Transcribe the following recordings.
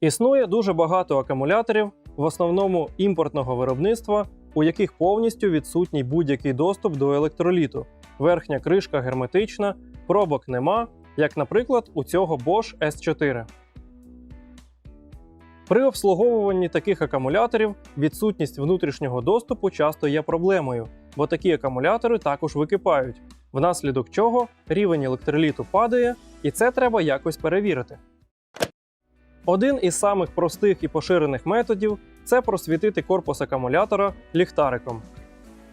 Існує дуже багато акумуляторів, в основному імпортного виробництва, у яких повністю відсутній будь-який доступ до електроліту. Верхня кришка герметична, пробок нема, як, наприклад, у цього Bosch S4. При обслуговуванні таких акумуляторів відсутність внутрішнього доступу часто є проблемою, бо такі акумулятори також википають, внаслідок чого рівень електроліту падає, і це треба якось перевірити. Один із самих простих і поширених методів це просвітити корпус акумулятора ліхтариком.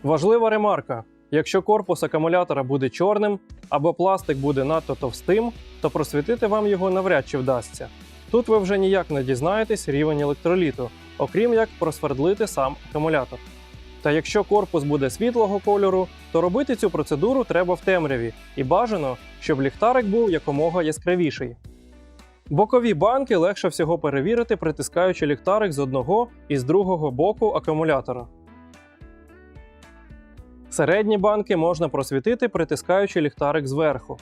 Важлива ремарка: якщо корпус акумулятора буде чорним або пластик буде надто товстим, то просвітити вам його навряд чи вдасться. Тут ви вже ніяк не дізнаєтесь рівень електроліту, окрім як просвердлити сам акумулятор. Та якщо корпус буде світлого кольору, то робити цю процедуру треба в темряві, і бажано, щоб ліхтарик був якомога яскравіший. Бокові банки легше всього перевірити, притискаючи ліхтарик з одного і з другого боку акумулятора. Середні банки можна просвітити, притискаючи ліхтарик зверху.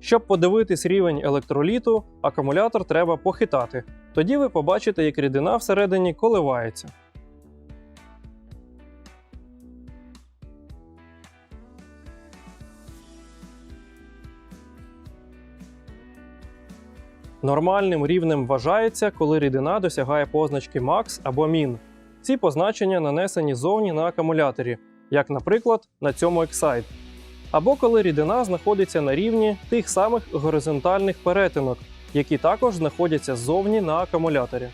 Щоб подивитись рівень електроліту, акумулятор треба похитати. Тоді ви побачите, як рідина всередині коливається. Нормальним рівнем вважається, коли рідина досягає позначки MAX або MIN. Ці позначення нанесені зовні на акумуляторі, як, наприклад, на цьому Excite. Або коли рідина знаходиться на рівні тих самих горизонтальних перетинок, які також знаходяться ззовні на акумуляторі.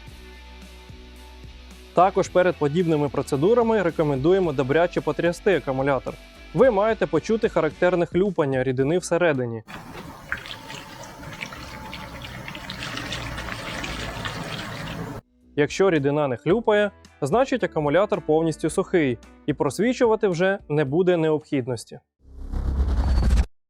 Також перед подібними процедурами рекомендуємо добряче потрясти акумулятор. Ви маєте почути характерне хлюпання рідини всередині. Якщо рідина не хлюпає, значить акумулятор повністю сухий і просвічувати вже не буде необхідності.